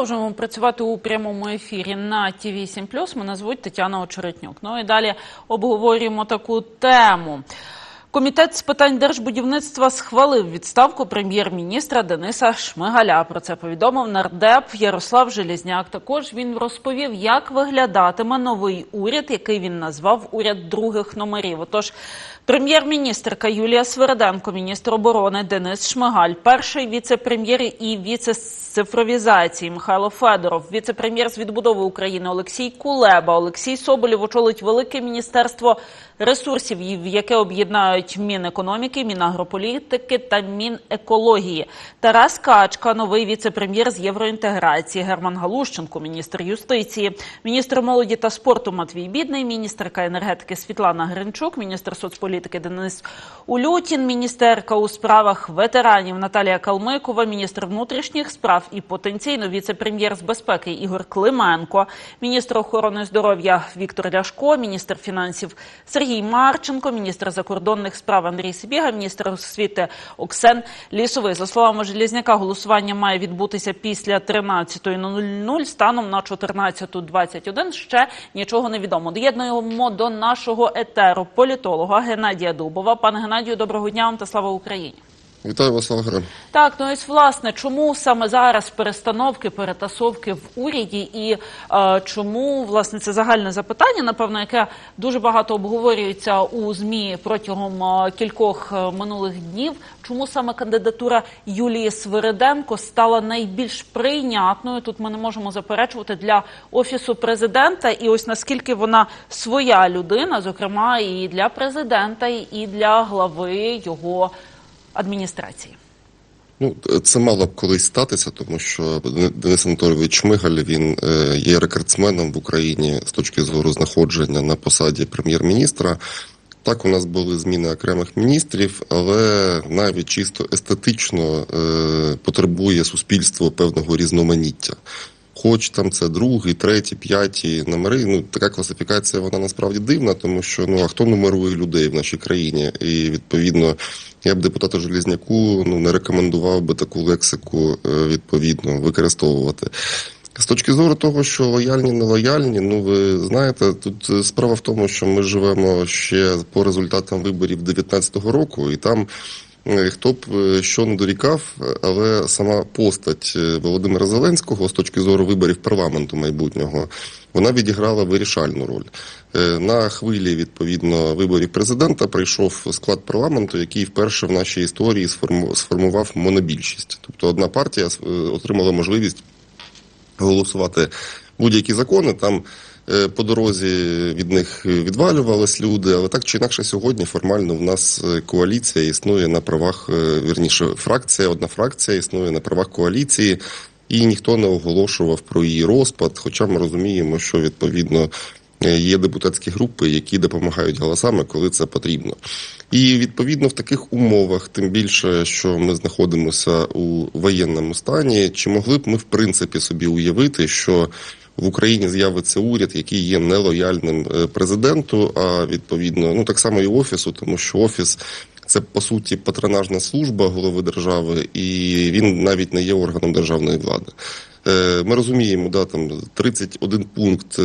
продовжуємо працювати у прямому ефірі на ТІВІ 7 Мене звуть Тетяна Очеретнюк. Ну і далі обговорюємо таку тему. Комітет з питань держбудівництва схвалив відставку прем'єр-міністра Дениса Шмигаля. Про це повідомив нардеп Ярослав Желізняк. Також він розповів, як виглядатиме новий уряд, який він назвав уряд других номерів. Отож, прем'єр-міністрка Юлія Свереденко, міністр оборони Денис Шмигаль, перший віце-прем'єр і віце цифровізації Михайло Федоров, віце-прем'єр з відбудови України Олексій Кулеба, Олексій Соболєв очолить велике міністерство ресурсів, яке об'єднають Мінекономіки, Мінагрополітики та Мінекології. Тарас Качка, новий віце-прем'єр з євроінтеграції, Герман Галущенко, міністр юстиції, міністр молоді та спорту Матвій Бідний, міністерка енергетики Світлана Гринчук, міністр соцполітики Денис Улютін, міністерка у справах ветеранів Наталія Калмикова, міністр внутрішніх справ і потенційно віце-прем'єр з безпеки Ігор Клименко, міністр охорони здоров'я Віктор Ляшко, міністр фінансів Сергій Марченко, міністр закордонних справ Андрій Сибіга, міністр освіти Оксен Лісовий. За словами Желізняка, голосування має відбутися після 13.00 станом на 14.21. Ще нічого не відомо. Доєднуємо до нашого етеру політолога Геннадія Дубова. Пане Геннадію, доброго дня вам та слава Україні. Вітаю вас, слава. Так, ну ось власне, чому саме зараз перестановки, перетасовки в уряді, і е, чому власне це загальне запитання, напевно, яке дуже багато обговорюється у змі протягом е, кількох е, минулих днів. Чому саме кандидатура Юлії Свириденко стала найбільш прийнятною? Тут ми не можемо заперечувати для офісу президента, і ось наскільки вона своя людина, зокрема і для президента, і для глави його адміністрації. Ну, це мало б колись статися, тому що Денис Анатолійович Шмигаль він е, є рекордсменом в Україні з точки зору знаходження на посаді прем'єр-міністра. Так, у нас були зміни окремих міністрів, але навіть чисто естетично е, потребує суспільство певного різноманіття. Хоч там це другий, третій, п'ятій номери. Ну така класифікація вона насправді дивна, тому що ну а хто нумерує людей в нашій країні? І відповідно я б депутату Желізняку ну не рекомендував би таку лексику відповідно використовувати. З точки зору того, що лояльні, нелояльні, ну ви знаєте, тут справа в тому, що ми живемо ще по результатам виборів 2019 року, і там. Хто б що не дорікав, але сама постать Володимира Зеленського з точки зору виборів парламенту майбутнього вона відіграла вирішальну роль на хвилі відповідно виборів президента. Прийшов склад парламенту, який вперше в нашій історії сформував монобільшість. Тобто, одна партія отримала можливість голосувати будь-які закони там. По дорозі від них відвалювались люди, але так чи інакше сьогодні формально в нас коаліція існує на правах вірніше, фракція, одна фракція існує на правах коаліції, і ніхто не оголошував про її розпад. Хоча ми розуміємо, що відповідно є депутатські групи, які допомагають голосами, коли це потрібно. І відповідно в таких умовах, тим більше, що ми знаходимося у воєнному стані, чи могли б ми в принципі собі уявити, що в Україні з'явиться уряд, який є нелояльним президенту, а відповідно, ну так само і офісу, тому що офіс це по суті патронажна служба голови держави, і він навіть не є органом державної влади. Ми розуміємо, да там 31 пункт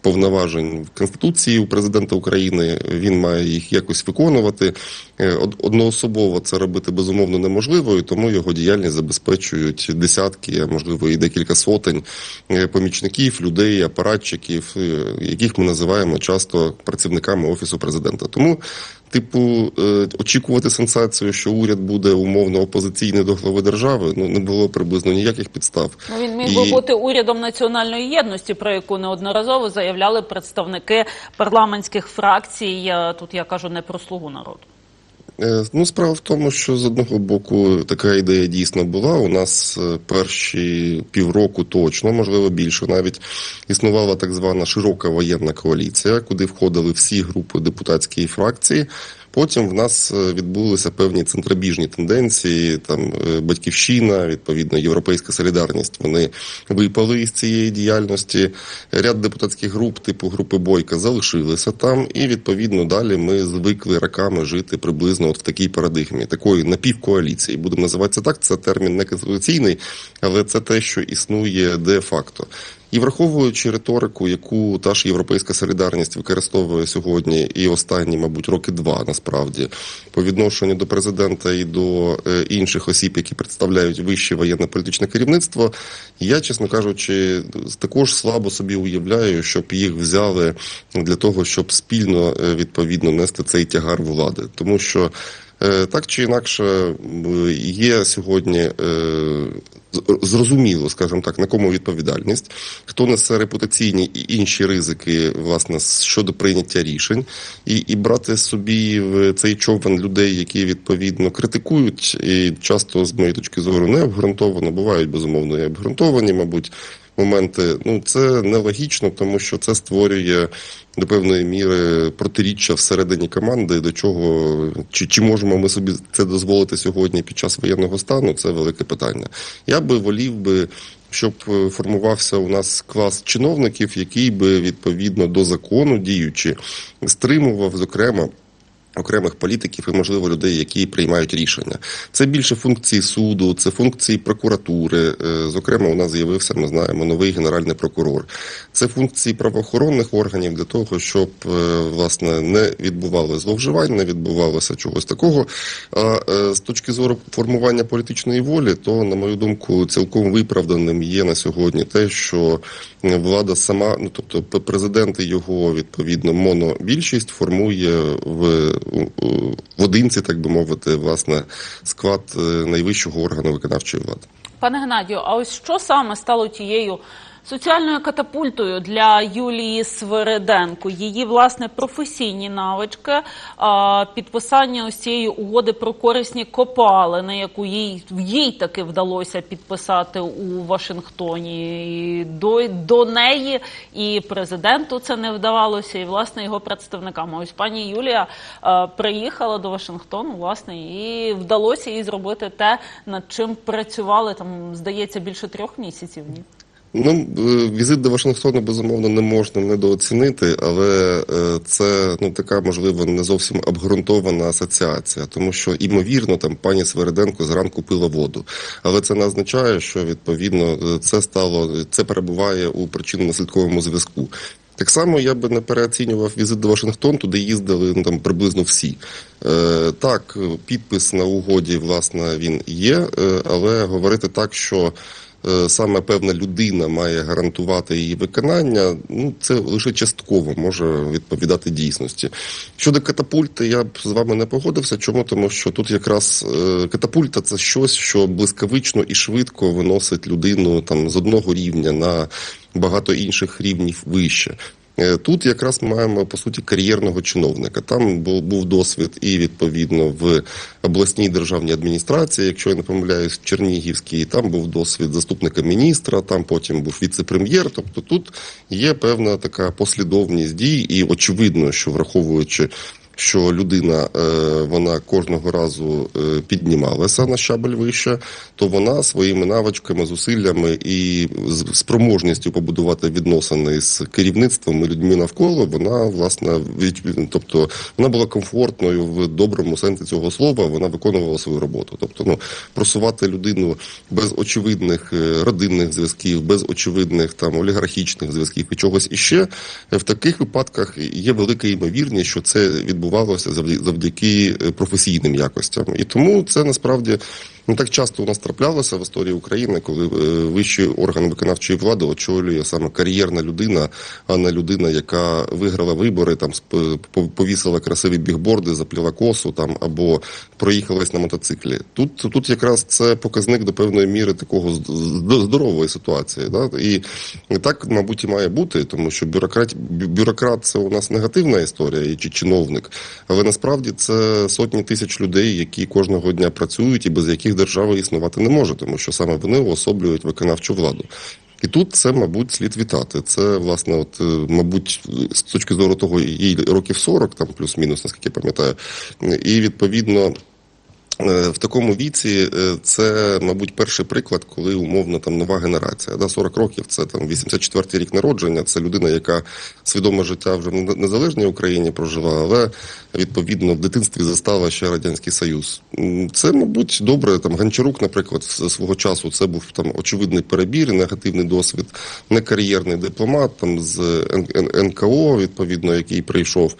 повноважень в конституції у президента України. Він має їх якось виконувати. Одноособово це робити безумовно неможливо, і тому його діяльність забезпечують десятки, а можливо і декілька сотень помічників, людей, апаратчиків, яких ми називаємо часто працівниками офісу президента. Тому Типу, очікувати сенсацію, що уряд буде умовно опозиційний до глави держави, ну не було приблизно ніяких підстав. Ну він міг би І... бути урядом національної єдності, про яку неодноразово заявляли представники парламентських фракцій. Тут я кажу не про слугу народу. Ну, справа в тому, що з одного боку така ідея дійсно була. У нас перші півроку точно, можливо, більше навіть існувала так звана широка воєнна коаліція, куди входили всі групи депутатської фракції. Потім в нас е, відбулися певні центробіжні тенденції, там е, батьківщина, відповідно, європейська солідарність. Вони випали з цієї діяльності. Ряд депутатських груп, типу групи Бойка, залишилися там, і відповідно далі ми звикли роками жити приблизно от в такій парадигмі, такої напівкоаліції. Будемо називати це так. Це термін не конституційний, але це те, що існує де-факто. І враховуючи риторику, яку та ж європейська солідарність використовує сьогодні, і останні, мабуть, роки два насправді по відношенню до президента і до е, інших осіб, які представляють вище воєнно-політичне керівництво, я, чесно кажучи, також слабо собі уявляю, щоб їх взяли для того, щоб спільно е, відповідно нести цей тягар влади, тому що. Е, Так чи інакше є сьогодні е, зрозуміло, скажімо так, на кому відповідальність, хто несе репутаційні і інші ризики власне щодо прийняття рішень, і, і брати собі в цей човен людей, які відповідно критикують, і часто з моєї точки зору не обґрунтовано, бувають безумовно і обґрунтовані, мабуть. Моменти, ну це нелогічно, тому що це створює до певної міри протиріччя всередині команди, до чого чи, чи можемо ми собі це дозволити сьогодні під час воєнного стану, це велике питання. Я би волів би, щоб е, формувався у нас клас чиновників, який би відповідно до закону діючи стримував, зокрема. Окремих політиків і, можливо, людей, які приймають рішення. Це більше функції суду, це функції прокуратури. Е, Зокрема, у нас з'явився, ми знаємо, новий генеральний прокурор. Це функції правоохоронних органів для того, щоб е, власне не відбувалося зловживань, не відбувалося чогось такого. А е, з точки зору формування політичної волі, то на мою думку, цілком виправданим є на сьогодні те, що влада сама, ну тобто президент і його відповідно монобільшість формує в, в одинці, так би мовити, власне, склад е, найвищого органу виконавчої влади. Пане Геннадію, а ось що саме стало тією соціальною катапультою для Юлії Свириденко? Її власне професійні навички, підписання ось цієї угоди про корисні копалини, яку їй їй таки вдалося підписати у Вашингтоні. До, до неї і президенту це не вдавалося, і власне його представникам. Ось пані Юлія приїхала до Вашингтону, власне, і вдалося їй зробити те, над чим працювали там, здається, більше трьох місяців. Ну, е, візит до Вашингтону безумовно не можна недооцінити, але е, це ну така можливо не зовсім обґрунтована асоціація, тому що імовірно там пані Свериденко зранку пила воду, але це не означає, що відповідно е, це стало це перебуває у причинно-наслідковому зв'язку. Так само я би не переоцінював візит до Вашингтону, туди їздили ну, там приблизно всі. Е, так, підпис на угоді, власне, він є, але говорити так, що саме певна людина має гарантувати її виконання, ну це лише частково може відповідати дійсності. Щодо катапульти, я б з вами не погодився. Чому? Тому що тут якраз е, катапульта це щось, що блискавично і швидко виносить людину там з одного рівня на багато інших рівнів вище. Е, Тут якраз ми маємо по суті кар'єрного чиновника. Там був, був досвід і відповідно в обласній державній адміністрації, якщо я не помиляюсь, Чернігівській. Там був досвід заступника міністра, там потім був віце-прем'єр. Тобто тут є певна така послідовність дій, і очевидно, що враховуючи. Що людина е, вона кожного разу е, піднімалася на щабель вище, то вона своїми навичками, зусиллями і спроможністю побудувати відносини з керівництвом і людьми навколо, вона власне від- тобто вона була комфортною в доброму сенсі цього слова. Вона виконувала свою роботу. Тобто, ну просувати людину без очевидних е, родинних зв'язків, без очевидних там олігархічних зв'язків і чогось іще в таких випадках є велика ймовірність, що це відбувалося завдя- завдяки е, професійним якостям, і тому це насправді. Не так часто у нас траплялося в історії України, коли е, вищий орган виконавчої влади очолює саме кар'єрна людина, а не людина, яка виграла вибори, там повісила красиві бігборди, запліла косу там або проїхалась на мотоциклі. Тут тут якраз це показник до певної міри такого здорової ситуації. Да? І так, мабуть, і має бути, тому що бюрократ, бюрократ це у нас негативна історія, чи чиновник, але насправді це сотні тисяч людей, які кожного дня працюють і без яких держава існувати не може, тому що саме вони уособлюють виконавчу владу. І тут це, мабуть, слід вітати. Це, власне, от, е, мабуть, з точки зору того, їй років 40, там плюс-мінус, наскільки я пам'ятаю, і відповідно. Е, В такому віці е, це, мабуть, перший приклад, коли умовно там нова генерація. Да, 40 років це там 84-й рік народження. Це людина, яка свідоме життя вже в незалежній Україні прожила, але відповідно в дитинстві застала ще радянський союз. Це, мабуть, добре. Там Гончарук, наприклад, свого часу це був там очевидний перебір, негативний досвід, не кар'єрний дипломат там з НКО, відповідно, який прийшов,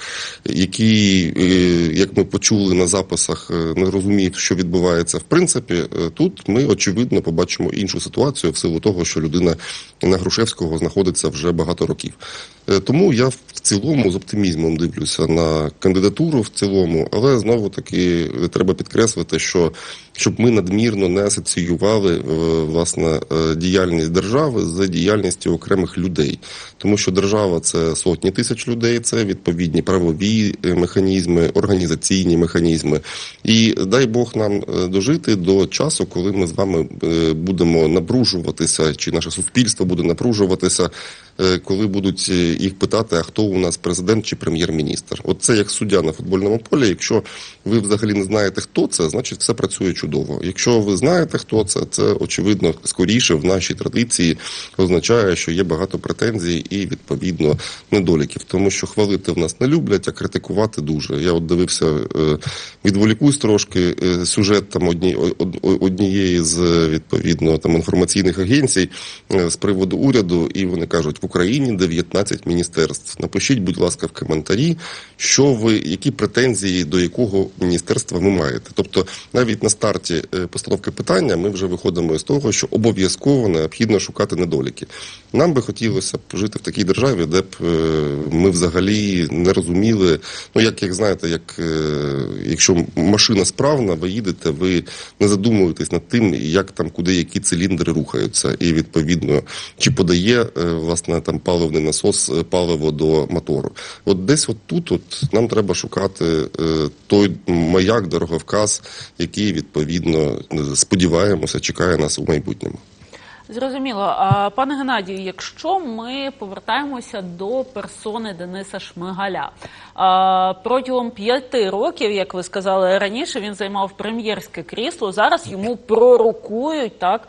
який, е, як ми почули на записах, не розумів, що відбувається. В принципі, е, тут ми очевидно побачимо іншу ситуацію в силу того, що людина на Грушевського знаходиться вже багато років. Е, Тому я в цілому з оптимізмом дивлюся на кандидатуру в цілому, але знову таки е, треба підкреслити, що щоб ми надмірно не асоціювали е, власне діяльність держави з діяльністю окремих людей, тому що держава це сотні тисяч людей, це відповідні правові механізми, організаційні механізми. І дай Бог нам дожити до часу, коли ми з вами будемо напружуватися, чи наше суспільство буде напружуватися, коли будуть е, їх питати, а хто у нас президент чи прем'єр-міністр. От це як суддя на футбольному полі. Якщо ви взагалі не знаєте, хто це, значить все працює чудово. Якщо ви знаєте, хто це, це очевидно скоріше в нашій традиції означає, що є багато претензій і відповідно недоліків, тому що хвалити в нас не люблять, а критикувати дуже. Я от дивився, е, відволікусь трошки е, сюжет там одні, однієї з е, відповідно там інформаційних агенцій е, з приводу уряду, і вони кажуть, Україні 19 міністерств. Напишіть, будь ласка, в коментарі, що ви, які претензії до якого міністерства ви маєте. Тобто, навіть на старті е, постановки питання ми вже виходимо з того, що обов'язково необхідно шукати недоліки. Нам би хотілося б жити в такій державі, де б е, ми взагалі не розуміли. Ну як, як знаєте, як е, якщо машина справна, ви їдете, ви не задумуєтесь над тим, як там куди які циліндри рухаються, і відповідно чи подає е, власне там паливний насос е, паливо до мотору. От десь от тут от нам треба шукати е, той маяк, дороговказ, який відповідно сподіваємося, чекає нас у майбутньому. Зрозуміло. Пане Геннадію, якщо ми повертаємося до персони Дениса Шмигаля, протягом п'яти років, як ви сказали раніше, він займав прем'єрське крісло. Зараз йому пророкують так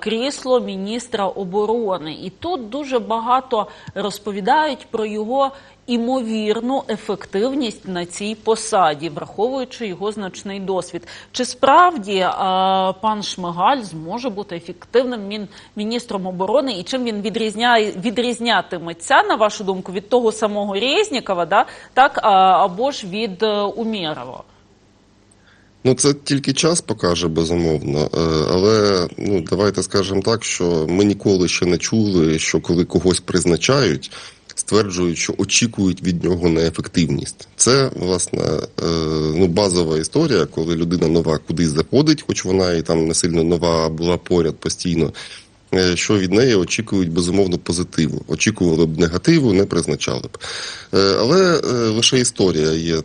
крісло міністра оборони, і тут дуже багато розповідають про його імовірну ефективність на цій посаді, враховуючи його значний досвід. Чи справді а, пан Шмигаль зможе бути ефективним мін- міністром оборони, і чим він відрізняє відрізнятиметься, на вашу думку, від того самого Резнікова, да так або ж від е, Умєрова? Ну, це тільки час покаже, безумовно. Е, Але ну давайте скажемо так, що ми ніколи ще не чули, що коли когось призначають, стверджують, що очікують від нього на ефективність. Це власне е, ну базова історія, коли людина нова кудись заходить, хоч вона і там не сильно нова була поряд постійно. Е, Що від неї очікують безумовно позитиву. Очікували б негативу, не призначали б. Е, Але е, лише історія є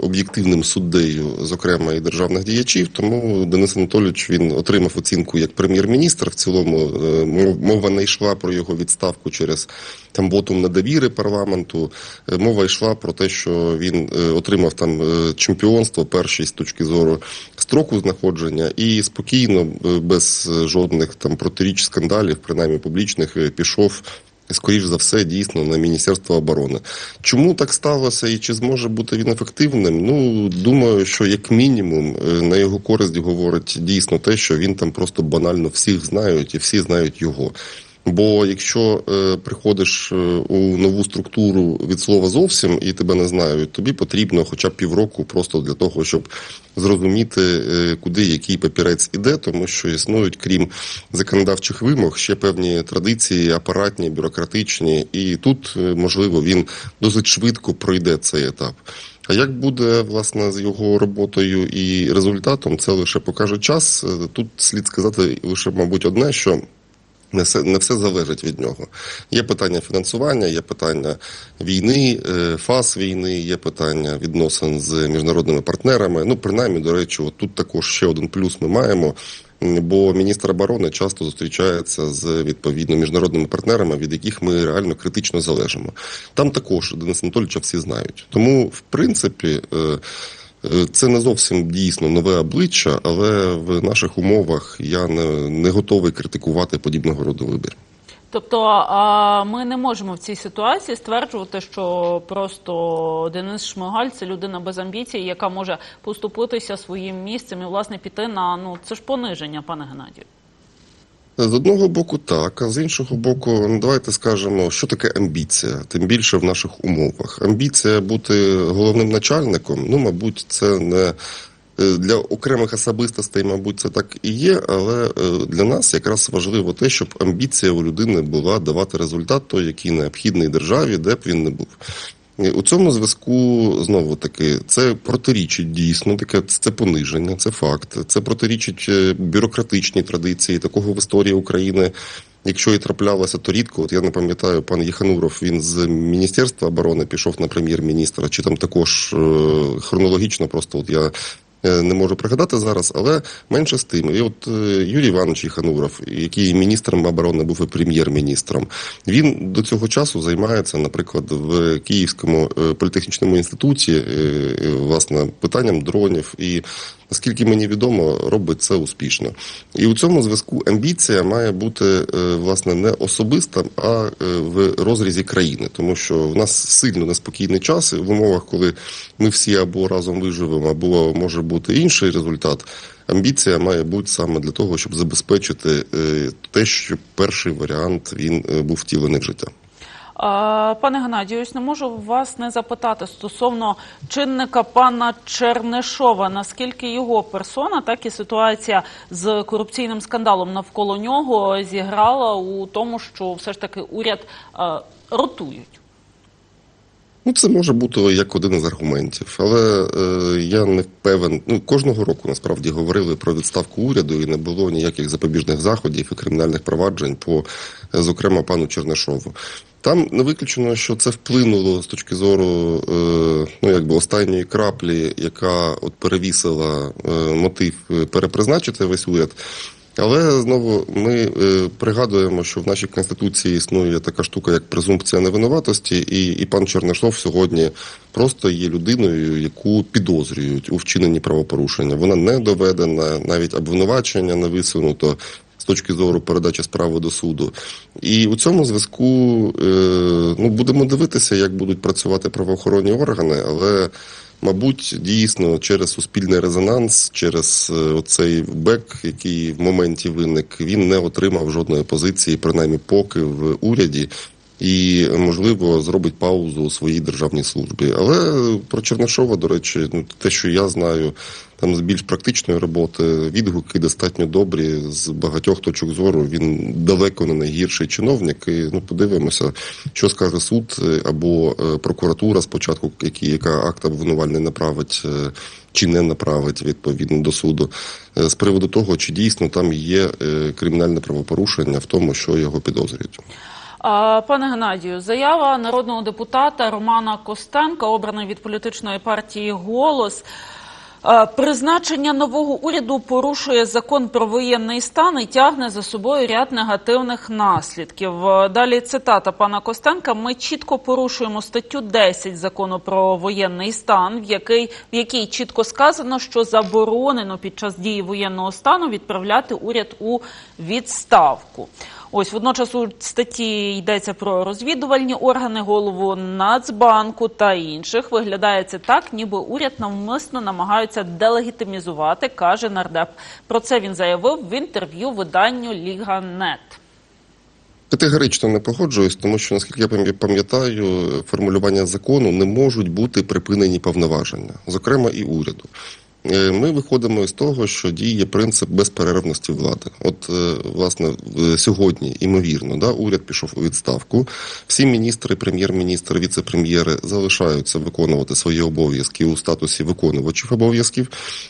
об'єктивним суддею, зокрема і державних діячів. Тому Денис Анатолійович він отримав оцінку як прем'єр-міністр. В цілому мов- мова не йшла про його відставку через там вотум недовіри парламенту. Е, Мова йшла про те, що він е, отримав там е, чемпіонство перший з точки зору строку знаходження, і спокійно, без жодних там протиріч скандалів, принаймні публічних, пішов. Скоріш за все, дійсно на Міністерство оборони. Чому так сталося і чи зможе бути він ефективним? Ну думаю, що як мінімум на його користь говорить дійсно те, що він там просто банально всіх знають і всі знають його. Бо якщо е, приходиш е, у нову структуру від слова зовсім і тебе не знають, тобі потрібно хоча б півроку просто для того, щоб зрозуміти, е, куди який папірець іде, тому що існують, крім законодавчих вимог, ще певні традиції, апаратні, бюрократичні, і тут е, можливо він досить швидко пройде цей етап. А як буде власне з його роботою і результатом, це лише покаже час. Е, Тут слід сказати лише, мабуть, одне, що не все, не все залежить від нього. Є питання фінансування, є питання війни, е, фаз війни, є питання відносин з міжнародними партнерами. Ну, принаймні, до речі, от тут також ще один плюс ми маємо. Бо міністр оборони часто зустрічається з відповідно міжнародними партнерами, від яких ми реально критично залежимо. Там також Дениса Анатолійовича всі знають. Тому, в принципі, е, це не зовсім дійсно нове обличчя, але в наших умовах я не, не готовий критикувати подібного роду вибір. Тобто ми не можемо в цій ситуації стверджувати, що просто Денис Шмигаль це людина без амбіцій, яка може поступитися своїм місцем і власне піти на ну це ж пониження, пане Геннадію. З одного боку, так, а з іншого боку, ну давайте скажемо, що таке амбіція, тим більше в наших умовах. Амбіція бути головним начальником, ну, мабуть, це не е, для окремих особистостей, мабуть, це так і є, але е, для нас якраз важливо те, щоб амбіція у людини була давати результат, той, який необхідний державі, де б він не був. У цьому зв'язку знову таки це протирічить дійсно таке це пониження, це факт. Це протирічить бюрократичні бюрократичній традиції такого в історії України. Якщо і траплялося, то рідко. От я не пам'ятаю, пан Єхануров він з міністерства оборони пішов на прем'єр-міністра, чи там також е, хронологічно, просто от я. Е, Не можу пригадати зараз, але менше з тим. І от е, Юрій Іванович Хануров, який міністром оборони був і прем'єр-міністром, він до цього часу займається, наприклад, в Київському е, політехнічному інституті власне питанням дронів. І наскільки мені відомо, робить це успішно. І у цьому зв'язку амбіція має бути е, власне не особиста, а е, в розрізі країни, тому що в нас сильно неспокійний час в умовах, коли ми всі або разом виживемо, або може бути інший результат. Амбіція має бути саме для того, щоб забезпечити е, те, що перший варіант він був втілений в життя. Пане Геннадію, ось не можу вас не запитати стосовно чинника пана Чернишова. Наскільки його персона, так і ситуація з корупційним скандалом навколо нього зіграла у тому, що все ж таки уряд ротують. Ну, це може бути як один із аргументів, але е, я не певен. Ну кожного року насправді говорили про відставку уряду, і не було ніяких запобіжних заходів і кримінальних проваджень по, е, зокрема, пану Чернишову. Там не виключено, що це вплинуло з точки зору е, ну якби останньої краплі, яка от перевісила е, мотив е, перепризначити весь уряд. Але знову ми пригадуємо, що в нашій конституції існує така штука, як презумпція невинуватості, і, і пан Чернишов сьогодні просто є людиною, яку підозрюють у вчиненні правопорушення. Вона не доведена, навіть обвинувачення не висунуто точки зору передачі справи до суду. І у цьому зв'язку е, ну будемо дивитися, як будуть працювати правоохоронні органи, але. Мабуть, дійсно через суспільний резонанс, через цей оцей бек, який в моменті виник, він не отримав жодної позиції, принаймні поки в уряді, і можливо зробить паузу у своїй державній службі. Але про Чернишова, до речі, ну те, що я знаю, там з більш практичної роботи відгуки достатньо добрі з багатьох точок зору. Він далеко не найгірший чиновник. І ну подивимося, що скаже суд е, або е, прокуратура спочатку, які яка акт обвинувальний направить. е, Чи не направить відповідно до суду Е, з приводу того, чи дійсно там є е, кримінальне правопорушення в тому, що його підозрюють. Пане Геннадію, заява народного депутата Романа Костенка, обраний від політичної партії Голос. Призначення нового уряду порушує закон про воєнний стан і тягне за собою ряд негативних наслідків. Далі цитата пана Костенка: ми чітко порушуємо статтю 10 закону про воєнний стан, в який в якій чітко сказано, що заборонено під час дії воєнного стану відправляти уряд у відставку. Ось водночас у статті йдеться про розвідувальні органи, голову Нацбанку та інших. Виглядає це так, ніби уряд навмисно намагаються делегітимізувати, каже нардеп. Про це він заявив в інтерв'ю виданню Ліга Нет. Категорично не погоджуюсь, тому що наскільки я пам'ятаю, формулювання закону не можуть бути припинені повноваження, зокрема і уряду. Е, Ми виходимо із того, що діє принцип безперервності влади. От е, власне сьогодні, імовірно, да, уряд пішов у відставку. Всі міністри, прем'єр-міністр, віце-прем'єри залишаються виконувати свої обов'язки у статусі виконувачів обов'язків.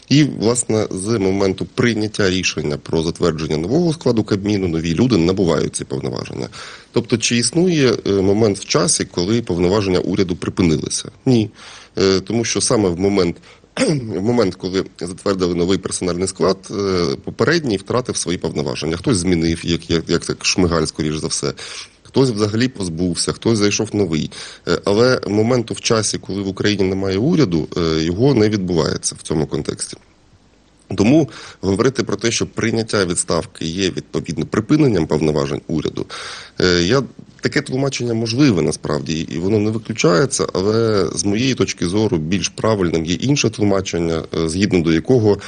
І власне з моменту прийняття рішення про затвердження нового складу Кабміну нові люди набувають ці повноваження. Тобто, чи існує е, момент в часі, коли повноваження уряду припинилися? Ні. Е, Тому що саме в момент в момент, коли затвердили новий персональний склад, е, попередній втратив свої повноваження. Хтось змінив, як, як, як, як Шмигаль, скоріш за все. Хтось взагалі позбувся, хтось зайшов новий. Е, Але моменту в часі, коли в Україні немає уряду, е, його не відбувається в цьому контексті. Тому говорити про те, що прийняття відставки є відповідно припиненням повноважень уряду, я таке тлумачення можливе насправді, і воно не виключається, але з моєї точки зору більш правильним є інше тлумачення, е, згідно до якого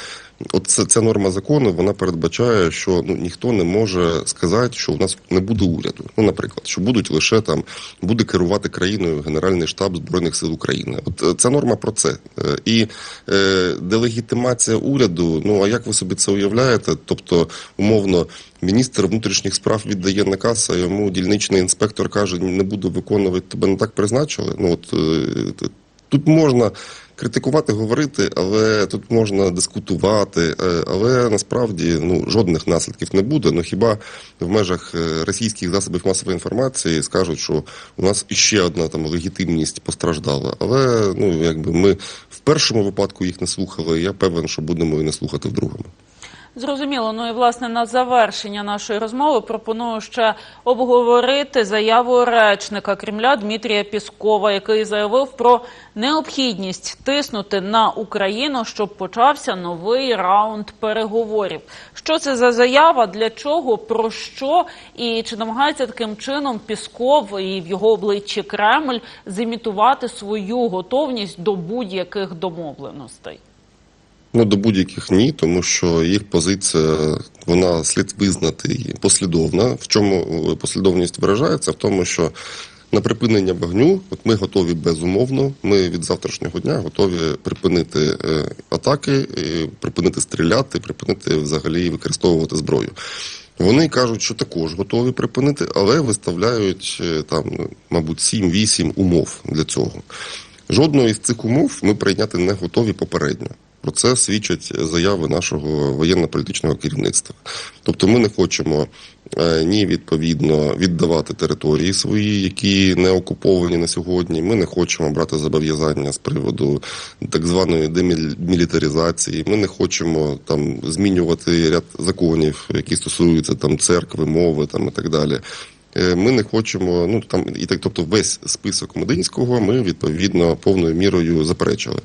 от це, ця норма закону вона передбачає, що ну ніхто не може сказати, що у нас не буде уряду. Ну, наприклад, що будуть лише там буде керувати країною Генеральний штаб збройних сил України. От е, ця норма про це Е, і е, делегітимація уряду. Ну а як ви собі це уявляєте? Тобто, умовно, міністр внутрішніх справ віддає наказ, а йому дільничний інспектор каже: не буду виконувати, тебе не так призначили. Ну от е, тут можна. Критикувати, говорити, але тут можна дискутувати, е, але насправді ну жодних наслідків не буде. Ну хіба в межах е, російських засобів масової інформації скажуть, що у нас іще одна там легітимність постраждала. Але ну якби ми в першому випадку їх не слухали. Я певен, що будемо і не слухати в другому. Зрозуміло. Ну і власне на завершення нашої розмови пропоную ще обговорити заяву речника Кремля Дмитрія Піскова, який заявив про необхідність тиснути на Україну, щоб почався новий раунд переговорів. Що це за заява? Для чого? Про що? І чи намагається таким чином Пісков і в його обличчі Кремль зімітувати свою готовність до будь-яких домовленостей? Ну, до будь-яких ні, тому що їх позиція вона слід визнати послідовна. В чому послідовність виражається? В тому, що на припинення вогню, от ми готові безумовно. Ми від завтрашнього дня готові припинити е, атаки, е, припинити стріляти, припинити взагалі використовувати зброю. Вони кажуть, що також готові припинити, але виставляють е, там, мабуть, 7-8 умов для цього. Жодної з цих умов ми прийняти не готові попередньо. Про це свідчать заяви нашого воєнно-політичного керівництва. Тобто, ми не хочемо е, ні відповідно віддавати території свої, які не окуповані на сьогодні. Ми не хочемо брати зобов'язання з приводу так званої демілітаризації. Ми не хочемо там змінювати ряд законів, які стосуються там церкви, мови там і так далі. Е, Ми не хочемо, ну там і так, тобто, весь список Мединського ми відповідно повною мірою заперечили.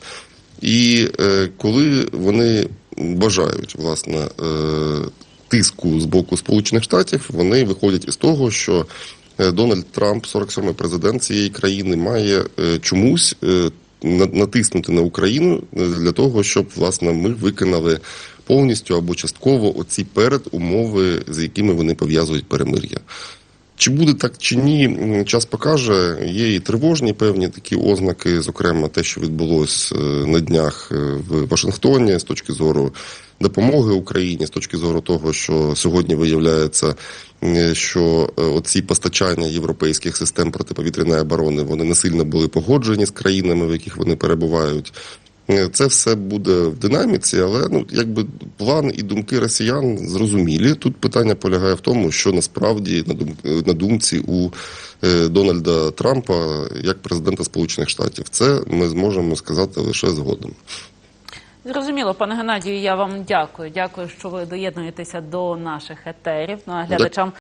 І е, коли вони бажають власне е, тиску з боку Сполучених Штатів, вони виходять із того, що е, Дональд Трамп, 47-й президент цієї країни, має е, чомусь е, натиснути на Україну е, для того, щоб власне ми виконали повністю або частково оці передумови, з якими вони пов'язують перемир'я. Чи буде так чи ні, час покаже. Є і тривожні певні такі ознаки, зокрема те, що відбулось е, на днях е, в Вашингтоні з точки зору допомоги Україні, з точки зору того, що сьогодні виявляється, що е, оці постачання європейських систем протиповітряної оборони вони не сильно були погоджені з країнами, в яких вони перебувають. Е, Це все буде в динаміці, але ну якби план і думки росіян зрозумілі. Тут питання полягає в тому, що насправді на дум на думці у е, Дональда Трампа як президента Сполучених Штатів. Це ми зможемо сказати лише згодом. Зрозуміло, пане Геннадію, я вам дякую. Дякую, що ви доєднуєтеся до наших етерів. Ну а глядачам